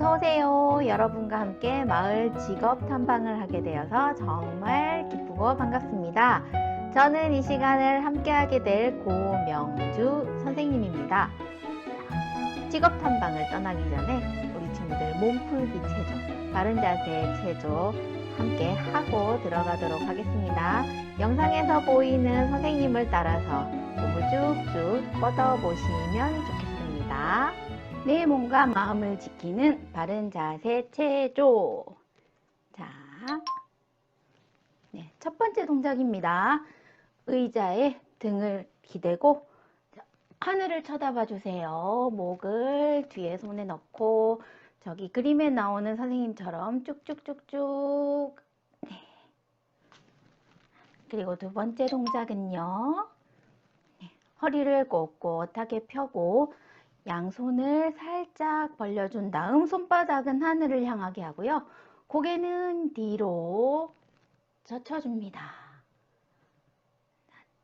어서 오세요. 여러분과 함께 마을 직업 탐방을 하게 되어서 정말 기쁘고 반갑습니다. 저는 이 시간을 함께하게 될 고명주 선생님입니다. 직업 탐방을 떠나기 전에 우리 친구들 몸풀기 체조, 바른 자세 체조 함께 하고 들어가도록 하겠습니다. 영상에서 보이는 선생님을 따라서 몸을 쭉쭉 뻗어 보시면 좋겠습니다. 내 몸과 마음을 지키는 바른 자세 체조. 자, 네, 첫 번째 동작입니다. 의자에 등을 기대고 자, 하늘을 쳐다봐 주세요. 목을 뒤에 손에 넣고 저기 그림에 나오는 선생님처럼 쭉쭉쭉쭉. 네. 그리고 두 번째 동작은요. 네, 허리를 꼿꼿하게 펴고 양손을 살짝 벌려준 다음 손바닥은 하늘을 향하게 하고요. 고개는 뒤로 젖혀줍니다.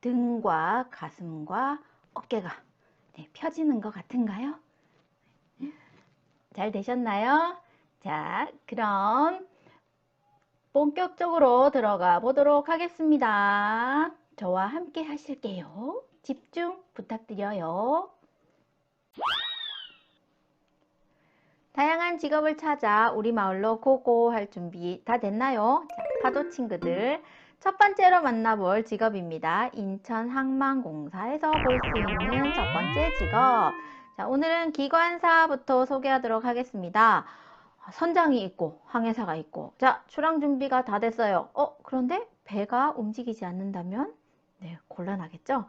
등과 가슴과 어깨가 네, 펴지는 것 같은가요? 잘 되셨나요? 자, 그럼 본격적으로 들어가 보도록 하겠습니다. 저와 함께 하실게요. 집중 부탁드려요. 다양한 직업을 찾아 우리 마을로 고고 할 준비 다 됐나요? 자, 파도 친구들. 첫 번째로 만나볼 직업입니다. 인천 항만공사에서 볼 수 있는 첫 번째 직업. 자, 오늘은 기관사부터 소개하도록 하겠습니다. 선장이 있고 항해사가 있고 자 출항 준비가 다 됐어요. 어 그런데 배가 움직이지 않는다면 네 곤란하겠죠.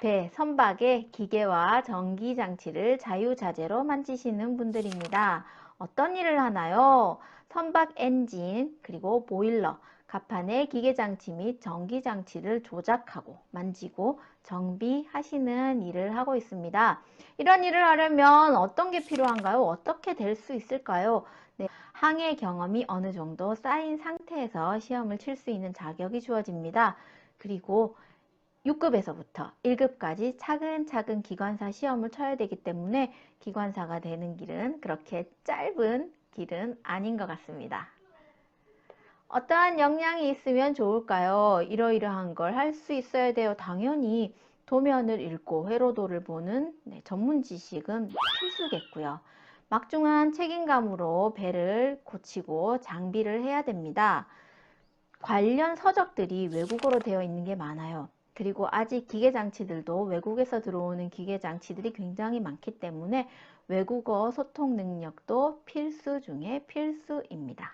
배 선박의 기계와 전기 장치를 자유자재로 만지시는 분들입니다. 어떤 일을 하나요? 선박 엔진 그리고 보일러 갑판의 기계 장치 및 전기 장치를 조작하고 만지고 정비하시는 일을 하고 있습니다. 이런 일을 하려면 어떤 게 필요한가요? 어떻게 될 수 있을까요? 네, 항해 경험이 어느 정도 쌓인 상태에서 시험을 칠 수 있는 자격이 주어집니다. 그리고 6급에서부터 1급까지 차근차근 기관사 시험을 쳐야 되기 때문에 기관사가 되는 길은 그렇게 짧은 길은 아닌 것 같습니다. 어떠한 역량이 있으면 좋을까요? 이러이러한 걸 할 수 있어야 돼요. 당연히 도면을 읽고 회로도를 보는 네, 전문 지식은 필수겠고요. 막중한 책임감으로 배를 고치고 장비를 해야 됩니다. 관련 서적들이 외국어로 되어 있는 게 많아요. 그리고 아직 기계 장치들도 외국에서 들어오는 기계 장치들이 굉장히 많기 때문에 외국어 소통 능력도 필수 중에 필수입니다.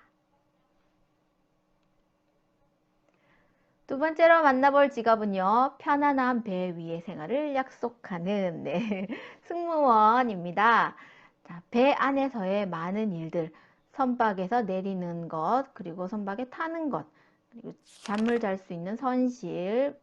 두 번째로 만나볼 직업은요, 편안한 배 위의 생활을 약속하는 네, 승무원입니다. 자, 배 안에서의 많은 일들, 선박에서 내리는 것, 그리고 선박에 타는 것, 그리고 잠을 잘 수 있는 선실,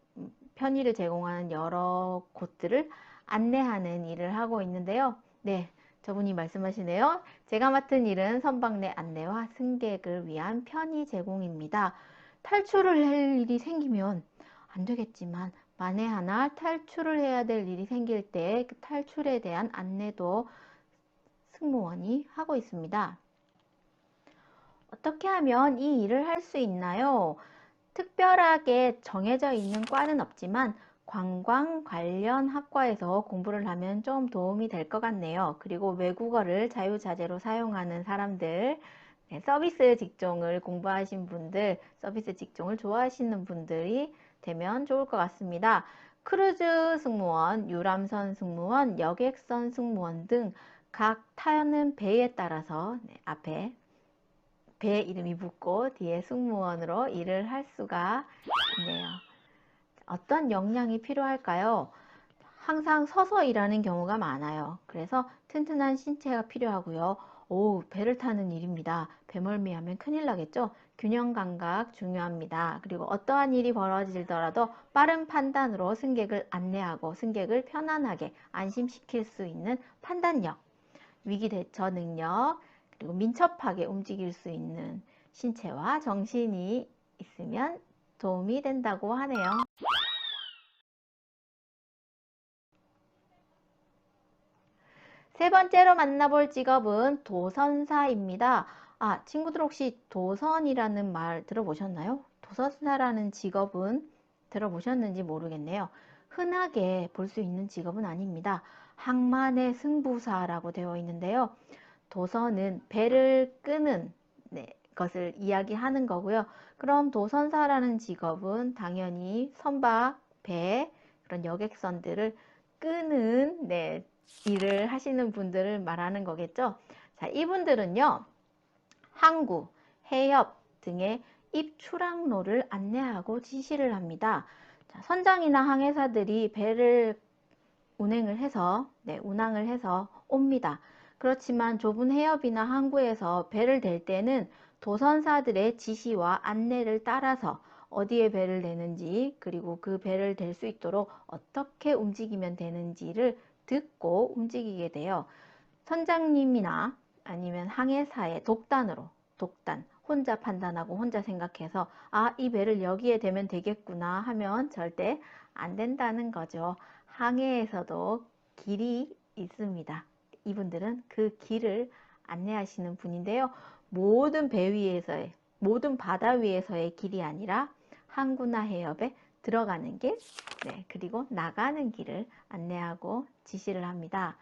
편의를 제공하는 여러 곳들을 안내하는 일을 하고 있는데요. 네, 저분이 말씀하시네요. 제가 맡은 일은 선박 내 안내와 승객을 위한 편의 제공입니다. 탈출을 할 일이 생기면 안 되겠지만 만에 하나 탈출을 해야 될 일이 생길 때 그 탈출에 대한 안내도 승무원이 하고 있습니다. 어떻게 하면 이 일을 할 수 있나요? 특별하게 정해져 있는 과는 없지만 관광 관련 학과에서 공부를 하면 좀 도움이 될 것 같네요. 그리고 외국어를 자유자재로 사용하는 사람들, 네, 서비스 직종을 공부하신 분들, 서비스 직종을 좋아하시는 분들이 되면 좋을 것 같습니다. 크루즈 승무원, 유람선 승무원, 여객선 승무원 등 각 타는 배에 따라서 네, 앞에 배 이름이 붙고 뒤에 승무원으로 일을 할 수가 있네요. 어떤 역량이 필요할까요? 항상 서서 일하는 경우가 많아요. 그래서 튼튼한 신체가 필요하고요. 오, 배를 타는 일입니다. 배멀미 하면 큰일 나겠죠? 균형 감각 중요합니다. 그리고 어떠한 일이 벌어지더라도 빠른 판단으로 승객을 안내하고 승객을 편안하게 안심시킬 수 있는 판단력, 위기 대처 능력, 그리고 민첩하게 움직일 수 있는 신체와 정신이 있으면 도움이 된다고 하네요. 세 번째로 만나볼 직업은 도선사입니다. 아, 친구들 혹시 도선이라는 말 들어보셨나요? 도선사라는 직업은 들어보셨는지 모르겠네요. 흔하게 볼 수 있는 직업은 아닙니다. 항만의 승부사라고 되어 있는데요. 도선은 배를 끄는 네, 것을 이야기하는 거고요. 그럼 도선사라는 직업은 당연히 선박, 배, 그런 여객선들을 끄는 네, 일을 하시는 분들을 말하는 거겠죠. 자, 이분들은요. 항구, 해협 등의 입출항로를 안내하고 지시를 합니다. 자, 선장이나 항해사들이 배를 운행을 해서 네, 운항을 해서 옵니다. 그렇지만 좁은 해협이나 항구에서 배를 댈 때는 도선사들의 지시와 안내를 따라서 어디에 배를 내는지 그리고 그 배를 댈 수 있도록 어떻게 움직이면 되는지를 듣고 움직이게 돼요. 선장님이나 아니면 항해사의 독단으로 독단 혼자 판단하고 혼자 생각해서 아 이 배를 여기에 대면 되겠구나 하면 절대 안 된다는 거죠. 항해에서도 길이 있습니다. 이분들은 그 길을 안내하시는 분인데요. 모든 배 위에서의 모든 바다 위에서의 길이 아니라 항구나 해협에 들어가는 길, 네, 그리고 나가는 길을 안내하고 지시를 합니다.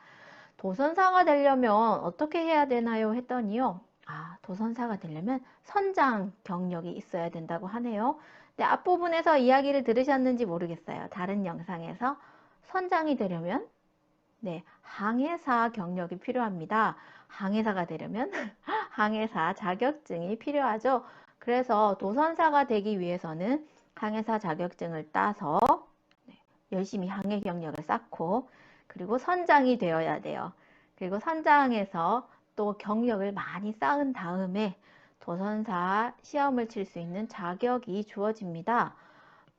도선사가 되려면 어떻게 해야 되나요? 했더니요. 아, 도선사가 되려면 선장 경력이 있어야 된다고 하네요. 네, 앞부분에서 이야기를 들으셨는지 모르겠어요. 다른 영상에서 선장이 되려면 네, 항해사 경력이 필요합니다. 항해사가 되려면 항해사 자격증이 필요하죠. 그래서 도선사가 되기 위해서는 항해사 자격증을 따서 네, 열심히 항해 경력을 쌓고 그리고 선장이 되어야 돼요. 그리고 선장에서 또 경력을 많이 쌓은 다음에 도선사 시험을 칠 수 있는 자격이 주어집니다.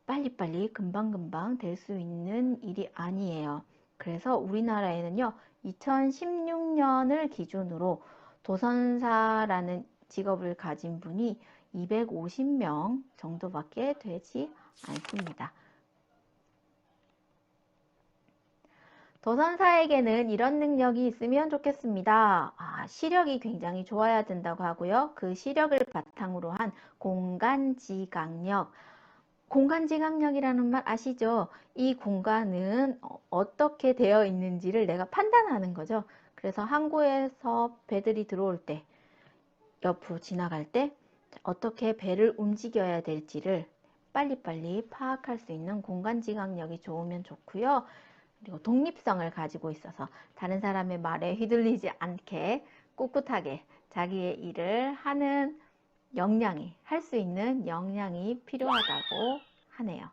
빨리빨리 금방금방 될 수 있는 일이 아니에요. 그래서 우리나라에는요, 2016년을 기준으로 도선사라는 직업을 가진 분이 250명 정도밖에 되지 않습니다. 도선사에게는 이런 능력이 있으면 좋겠습니다. 아, 시력이 굉장히 좋아야 된다고 하고요. 그 시력을 바탕으로 한 공간지각력. 공간지각력이라는 말 아시죠? 이 공간은 어, 어떻게 되어 있는지를 내가 판단하는 거죠. 그래서 항구에서 배들이 들어올 때, 옆으로 지나갈 때 어떻게 배를 움직여야 될지를 빨리빨리 파악할 수 있는 공간지각력이 좋으면 좋고요. 그리고 독립성을 가지고 있어서 다른 사람의 말에 휘둘리지 않게 꿋꿋하게 자기의 일을 하는 역량이, 할 수 있는 역량이 필요하다고 하네요.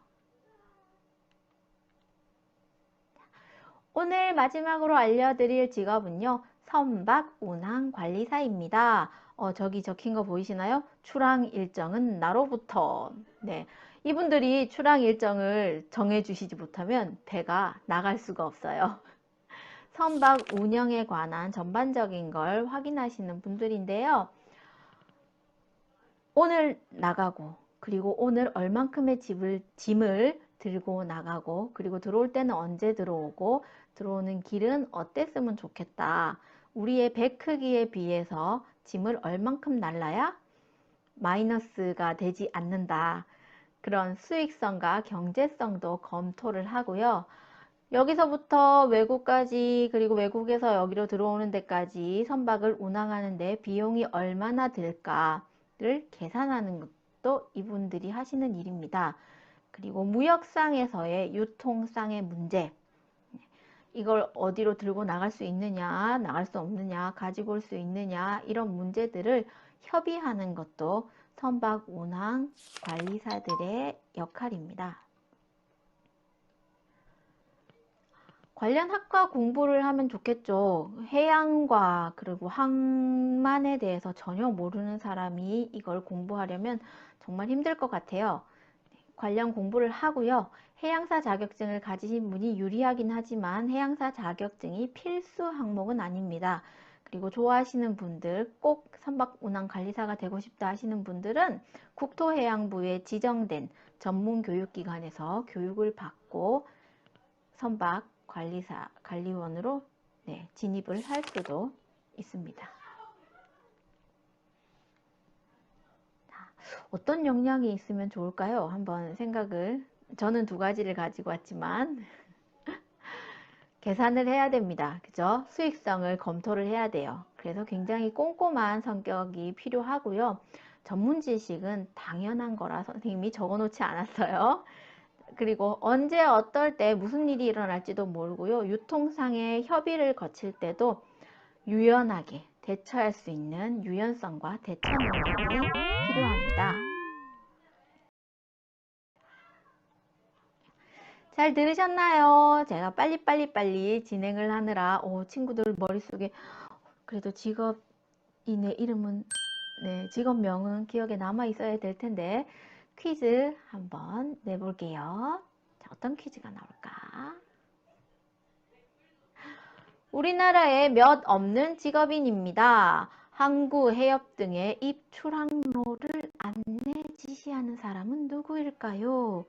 오늘 마지막으로 알려드릴 직업은요. 선박 운항 관리사입니다. 어, 저기 적힌 거 보이시나요? 출항 일정은 나로부터. 네. 이분들이 출항 일정을 정해주시지 못하면 배가 나갈 수가 없어요. 선박 운영에 관한 전반적인 걸 확인하시는 분들인데요. 오늘 나가고 그리고 오늘 얼만큼의 집을, 짐을 들고 나가고 그리고 들어올 때는 언제 들어오고 들어오는 길은 어땠으면 좋겠다. 우리의 배 크기에 비해서 짐을 얼만큼 날라야 마이너스가 되지 않는다. 그런 수익성과 경제성도 검토를 하고요. 여기서부터 외국까지 그리고 외국에서 여기로 들어오는 데까지 선박을 운항하는데 비용이 얼마나 들까 를 계산하는 것도 이분들이 하시는 일입니다. 그리고 무역상에서의 유통상의 문제 이걸 어디로 들고 나갈 수 있느냐 나갈 수 없느냐 가지고 올 수 있느냐 이런 문제들을 협의하는 것도 선박 운항 관리사들의 역할입니다. 관련 학과 공부를 하면 좋겠죠. 해양과 그리고 항만에 대해서 전혀 모르는 사람이 이걸 공부하려면 정말 힘들 것 같아요. 관련 공부를 하고요. 해양사 자격증을 가지신 분이 유리하긴 하지만 해양사 자격증이 필수 항목은 아닙니다. 그리고 좋아하시는 분들 꼭 선박 운항 관리사가 되고 싶다 하시는 분들은 국토해양부에 지정된 전문 교육기관에서 교육을 받고 선박 관리사 관리원으로 네, 진입을 할 수도 있습니다. 자, 어떤 역량이 있으면 좋을까요? 한번 생각을 저는 두 가지를 가지고 왔지만 계산을 해야 됩니다. 그죠? 수익성을 검토를 해야 돼요. 그래서 굉장히 꼼꼼한 성격이 필요하고요. 전문 지식은 당연한 거라 선생님이 적어 놓지 않았어요. 그리고 언제 어떨 때 무슨 일이 일어날지도 모르고요. 유통상의 협의를 거칠 때도 유연하게 대처할 수 있는 유연성과 대처 능력이 필요합니다. 잘 들으셨나요? 제가 빨리빨리 빨리 진행을 하느라 오, 친구들 머릿속에 그래도 직업인의 이름은 네, 직업명은 기억에 남아 있어야 될 텐데 퀴즈 한번 내볼게요. 자, 어떤 퀴즈가 나올까? 우리나라에 몇 없는 직업인입니다. 항구, 해협 등의 입출항로를 안내 지시하는 사람은 누구일까요?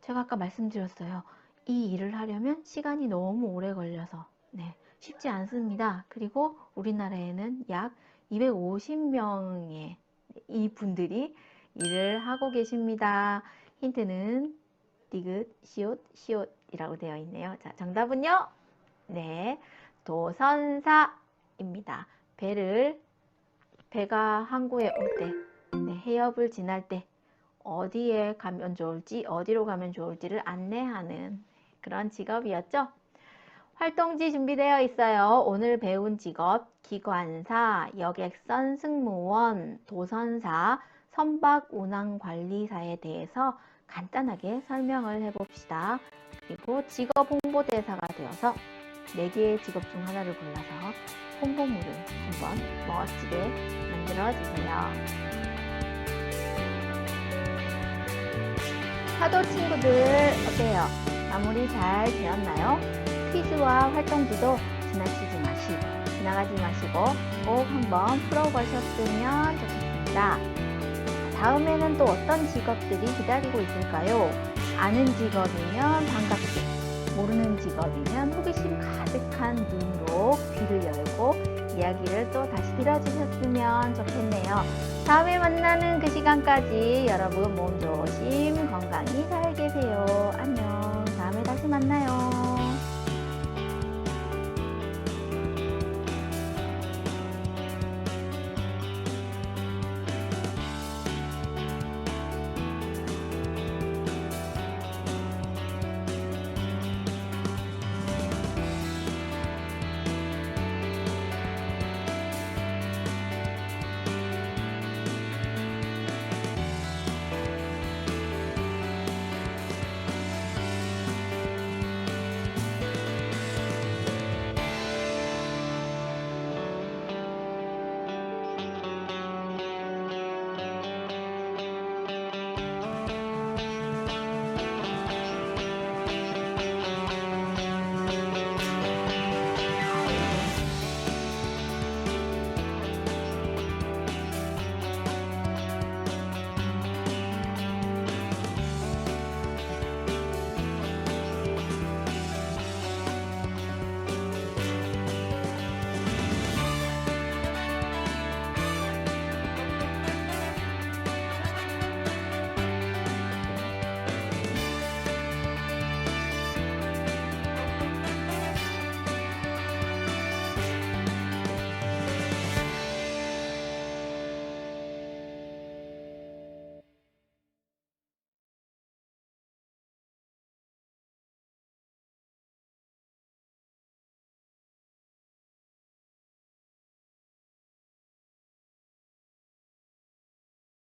제가 아까 말씀드렸어요. 이 일을 하려면 시간이 너무 오래 걸려서 네, 쉽지 않습니다. 그리고 우리나라에는 약 250명의 이 분들이 일을 하고 계십니다. 힌트는 디귿, 시옷, 시옷이라고 되어 있네요. 자, 정답은요? 네, 도선사입니다. 배를 배가 항구에 올 때, 네, 해협을 지날 때 어디에 가면 좋을지, 어디로 가면 좋을지를 안내하는 그런 직업이었죠. 활동지 준비되어 있어요. 오늘 배운 직업, 기관사, 여객선 승무원, 도선사, 선박 운항 관리사에 대해서 간단하게 설명을 해봅시다. 그리고 직업 홍보대사가 되어서 4개의 직업 중 하나를 골라서 홍보물을 한번 멋지게 만들어 주세요. 파도 친구들 어때요? 마무리 잘 되었나요? 퀴즈와 활동지도 지나치지 마시고 지나가지 마시고 꼭 한번 풀어보셨으면 좋겠습니다. 다음에는 또 어떤 직업들이 기다리고 있을까요? 아는 직업이면 반갑게, 모르는 직업이면 호기심 가득한 눈으로 귀를 열고 이야기를 또 다시 들어주셨으면 좋겠네요. 다음에 만나는 그 시간까지 여러분 몸 조심, 건강히 잘 계세요. 안녕. 다음에 다시 만나요.